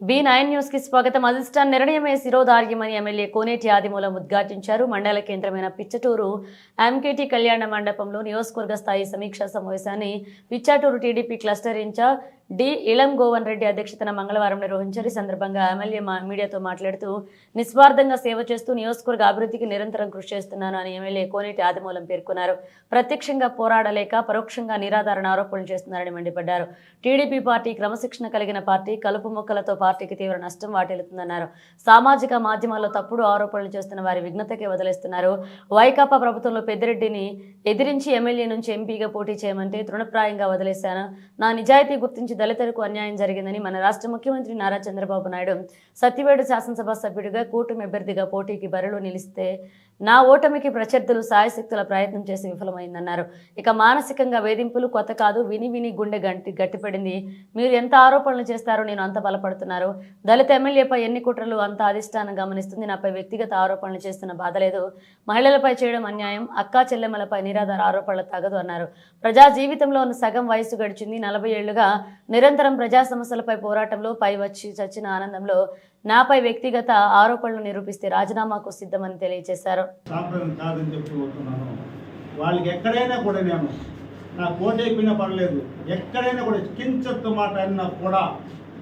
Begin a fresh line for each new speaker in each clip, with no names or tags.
B nine న్యూస్కి స్వాగతం. అధిష్టాన్ నిర్ణయమే శిరోధార్యమని ఎమ్మెల్యే కోనేటి ఆదిమూలం ఉద్ఘాటించారు. మండల కేంద్రమైన పిచ్చటూరు ఎంకేటి కళ్యాణ మండపంలో నియోజకవర్గ స్థాయి సమీక్షా సమావేశాన్ని Pichatur TDP cluster incharge D Ilangovan Reddy అధ్యక్షతన మంగళవారం నిర్వహించారు. ఈ సందర్భంగా ఎమ్మెల్యే మీడియాతో మాట్లాడుతూ నిస్వార్థంగా సేవ చేస్తూ నియోజకవర్గ అభివృద్ధికి నిరంతరం కృషి చేస్తున్నాను అని ఎమ్మెల్యే కోనేటి ఆదిమూలం పేర్కొన్నారు. ప్రత్యక్షంగా పోరాడలేక పరోక్షంగా నిరాధారణ ఆరోపణలు చేస్తున్నారని మండిపడ్డారు. టీడీపీ పార్టీ క్రమశిక్షణ కలిగిన పార్టీ కలుపు మొక్కలతో పార్టీకి తీవ్ర నష్టం వాటిల్లుతుందన్నారు. సామాజిక మాధ్యమాల్లో తప్పుడు ఆరోపణలు చేస్తున్న వారి విఘ్నతకే వదిలేస్తున్నారు. వైకాపా ప్రభుత్వంలో పెద్దిరెడ్డిని ఎదిరించి ఎమ్మెల్యే నుంచి ఎంపీగా పోటీ చేయమంటే తృణప్రాయంగా వదిలేశాను. నా నిజాయితీ గుర్తించి దళితులకు అన్యాయం జరిగిందని మన రాష్ట్ర ముఖ్యమంత్రి నారా చంద్రబాబు నాయుడు సత్యవేడు శాసనసభ సభ్యుడిగా కూటమి అభ్యర్థిగా పోటీకి బరిలో నిలిస్తే నా ఓటమికి ప్రత్యర్థులు సాయశక్తుల ప్రయత్నం చేసి విఫలమైందన్నారు. ఇక మానసికంగా వేధింపులు కొత్త కాదు విని విని గుండె గంటి గట్టిపడింది. మీరు ఎంత ఆరోపణలు చేస్తారో నేను అంత బలపడుతున్నారు. దళిత ఎమ్మెల్యేపై ఎన్ని కుట్రలు అంత అధిష్టానం గమనిస్తుంది. నాపై వ్యక్తిగత ఆరోపణలు చేస్తున్న బాధ లేదు. మహిళలపై చేయడం అన్యాయం. అక్కా చెల్లెమ్మలపై నిరాధార ఆరోపణలు తగదు అన్నారు. ప్రజా జీవితంలో ఉన్న సగం వయసు గడిచింది. నలభై ఏళ్ళుగా నిరంతరం ప్రజా సమస్యలపై పోరాటంలో పై వచ్చి చచ్చిన ఆనందంలో నాపై వ్యక్తిగత ఆరోపణలు నిరూపిస్తే రాజీనామాకు సిద్ధమని తెలియజేశారు.
వాళ్ళకి ఎక్కడైనా కూడా నేను నా కోట అయిపోయినా పర్లేదు. ఎక్కడైనా కూడా కించత్తు మాట అన్నా కూడా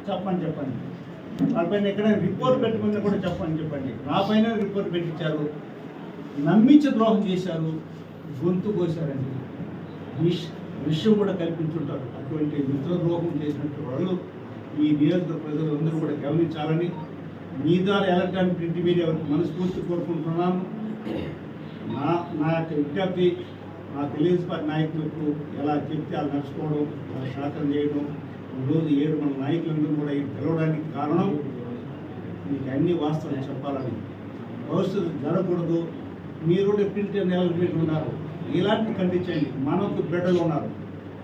చెప్పని చెప్పండి. వాళ్ళపైన ఎక్కడైనా రిపోర్ట్ పెట్టుకున్నా కూడా చెప్పని చెప్పండి. నాపైన రిపోర్ట్ పెట్టించారు. నమ్మించి ద్రోహం చేశారు. గొంతు కోశారండి. విష్ విషయం కూడా కల్పించుంటారు అటువంటి మిత్రద్రోహం చేసినట్టు వాళ్ళు ఈ నియోజక ప్రజలందరూ కూడా గమనించాలని మీ ద్వారా ఎలక్ట్రానిక్ ప్రింట్ మీడియా వారికి మనస్ఫూర్తి కోరుకుంటున్నాను నా నా యొక్క విజ్ఞప్తి మా తెలుగుదేశం పార్టీ నాయకులకు ఎలా చెప్తే అలా నడుచుకోవడం అలా సహకారం చేయడం ఈరోజు ఏడు మన నాయకులందరూ కూడా ఇది పిలవడానికి కారణం మీకు అన్ని వాస్తవాలు చెప్పాలని. భవిష్యత్తు జరగకూడదు. మీరు కూడా ప్రింట్ నెలలు ఉన్నారు. ఇలాంటి ఖండించండి మనకు బిడ్డలు ఉన్నారు.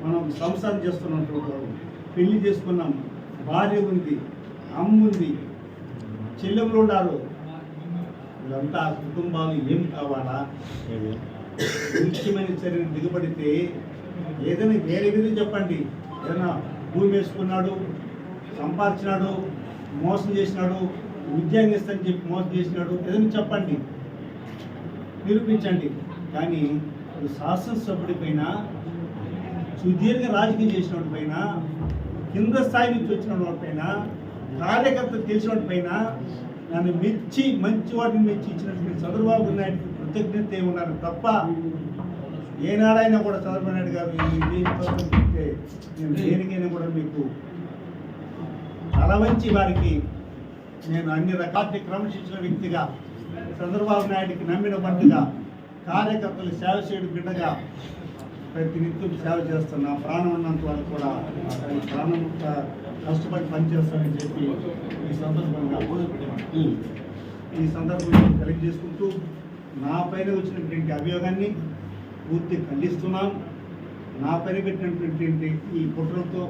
మనం సంసారం చేస్తున్నటువంటి వాళ్ళు పెళ్ళి చేసుకున్నాం భార్య ఉంది అమ్ముంది చెల్లెములు ఉన్నారు. వీళ్ళంతా కుటుంబాలు ఏం కావాలా? ముఖ్యమైన చర్యలు దిగబడితే ఏదైనా వేరే విధంగా చెప్పండి. ఏదైనా భూమి వేసుకున్నాడు సంపాదించినాడు మోసం చేసినాడు ఉద్యోగం ఇస్తానని చెప్పి మోసం చేసినాడు ఏదైనా చెప్పండి. నిరూపించండి. కానీ ఒక శాసనసభ్యుడి పైన సుదీర్ఘ రాజకీయం చేసిన వాడి పైన కింద స్థాయి నుంచి వచ్చిన వాడి పైన కార్యకర్త తెలిసిన పైన నన్ను మెచ్చి మంచి వాటిని మెచ్చి ఇచ్చినటువంటి చంద్రబాబు నాయుడు కృతజ్ఞత ఏమన్నారు తప్ప ఏనాడైనా కూడా చంద్రబాబు నాయుడు గారు చెప్తే నేను దేనికైనా కూడా మీకు తలవంచి వారికి నేను అన్ని రకాల క్రమశిక్షణ వ్యక్తిగా చంద్రబాబు నాయుడికి నమ్మిన బంటుగా కార్యకర్తలు సేవ చేయడం బిడ్డగా ప్రతి నిత్యం సేవ చేస్తున్నా ప్రాణం ఉన్నంత వరకు కూడా ప్రాణం కష్టపడి పనిచేస్తానని చెప్పి ఈ సందర్భంగా ఈ సందర్భంగా తెలియజేసుకుంటూ నా పైన వచ్చినటువంటి అభియోగాన్ని పూర్తి ఖండిస్తున్నాం. నా పైన పెట్టినటువంటి ఈ కుట్రలతో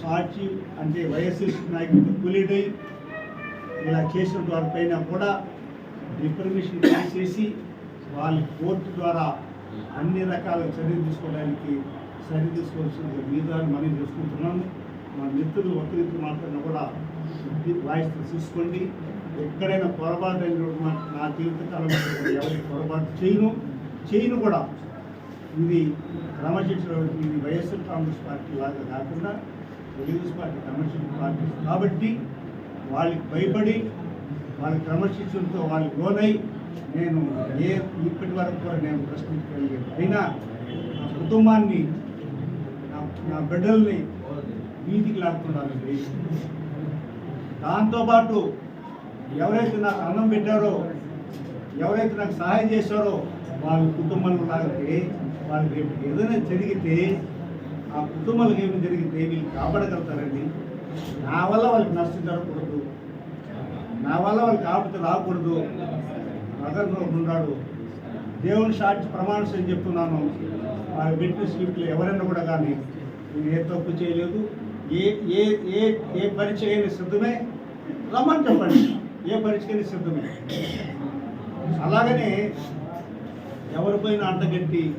సాక్షి అంటే వైఎస్ఎస్ నాయకులతో కూలీడై ఇలా చేసిన వారిపైన కూడా డిప్రమిషన్ చేసి వాళ్ళ కోర్టు ద్వారా అన్ని రకాల చర్యలు తీసుకోవడానికి చర్య తీసుకోవాల్సిన మీద మనం చేసుకుంటున్నాము. మా మిత్రులు ఒకరిద్దరు మాట్లాడినా కూడా వాయిస్ తీసుకోండి. ఎక్కడైనా పొరపాటు అయినటువంటి నా జీవితకాలం ఎవరికి పొరపాటు చేయను. చేయను కూడా. ఇది క్రమశిక్షణ ఇది వైఎస్ఆర్ కాంగ్రెస్ పార్టీ లాగా కాకుండా తెలుగుదేశం పార్టీ క్రమశిక్షణ పార్టీ. కాబట్టి వాళ్ళకి భయపడి వాళ్ళ క్రమశిక్షణతో వాళ్ళు లోనై నేను ఏ ఇప్పటి వరకు కూడా నేను ప్రశ్నించగలిగాను. అయినా నా కుటుంబాన్ని నా నా బిడ్డల్ని వీధికి లాక్కున్నానండి దాంతోపాటు ఎవరైతే నాకు అన్నం పెట్టారో ఎవరైతే నాకు సహాయం చేశారో వాళ్ళ కుటుంబంలో లాగితే వాళ్ళకి రేపు ఏదైనా జరిగితే ఆ కుటుంబాలకు ఏమి జరిగితే వీళ్ళు కాపాడగలుగుతారండి. నా వల్ల వాళ్ళకి నష్టం జరగకూడదు. నా వల్ల వాళ్ళకి ఆపద రాకూడదు. మదర్లో ఉన్నాడు. దేవుని సాక్షి ప్రమాణం చెప్తున్నాను. ఆ విట్నెస్ స్లిప్లు ఎవరైనా కూడా కానీ నేను ఏ తప్పు చేయలేదు. ఏ ఏ ఏ ఏ పరీక్ష సిద్ధమే. రమ్మని చెప్పండి. ఏ పరీక్షకైనా సిద్ధమే. అలాగనే ఎవరిపైన అంటగట్టి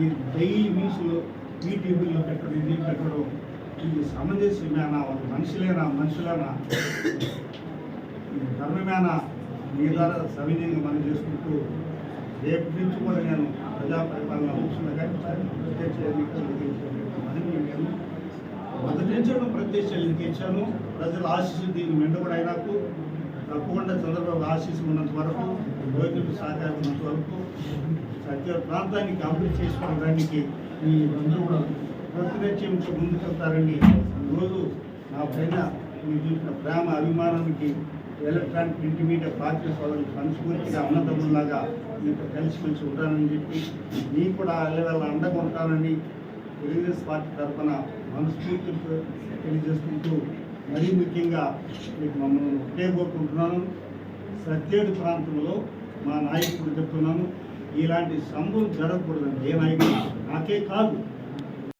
ఈ డైలీ న్యూస్లో ఈటీవీలో పెట్టడం ఇది పెట్టడం ఇది సమంజసమేనా వాళ్ళు మనుషులేనా మనుషులేనా? ధర్మమేనా? మీ ద్వారా సవినీయంగా మనం చేసుకుంటూ రేపు నుంచి కూడా నేను ప్రజా పరిపాలన ప్రత్యక్ష ఎన్నికలు అని నేను మొదటి నుంచి కూడా ప్రత్యక్ష ఎన్నిక ఇచ్చాను. ప్రజల ఆశీస్సు దీన్ని మెండుబడి నాకు తప్పకుండా చంద్రబాబు ఆశీస్సు ఉన్నంత వరకు రైతులకు సహకారం ఉన్నంత వరకు ప్రతి ప్రాంతానికి అభివృద్ధి చేసుకోవడానికి మీ అందరూ కూడా ప్రతినిత్యంతో ముందుకెళ్తారని ఈరోజు నా పైన మీరు చూసిన ప్రేమ అభిమానానికి ఎలక్ట్రానిక్ ప్రింట్ మీడియా పార్టీ సోదరులు మనస్ఫూర్తిగా అన్నదమ్ముల్లాగా మీతో కలిసిమెలిసి ఉంటానని చెప్పి మీకు కూడా అల్లెవెల్ల అండగా ఉంటానని తెలుగుదేశం పార్టీ తరఫున మనస్ఫూర్తి తెలియజేసుకుంటూ మరీ ముఖ్యంగా మీకు మమ్మల్ని ఒకటే కోరుకుంటున్నాను. సత్యేడు ప్రాంతంలో మా నాయకుడు చెప్తున్నాను ఇలాంటి సంభవం జరగకూడదండి ఏ నాయకుడు? నాకే కాదు.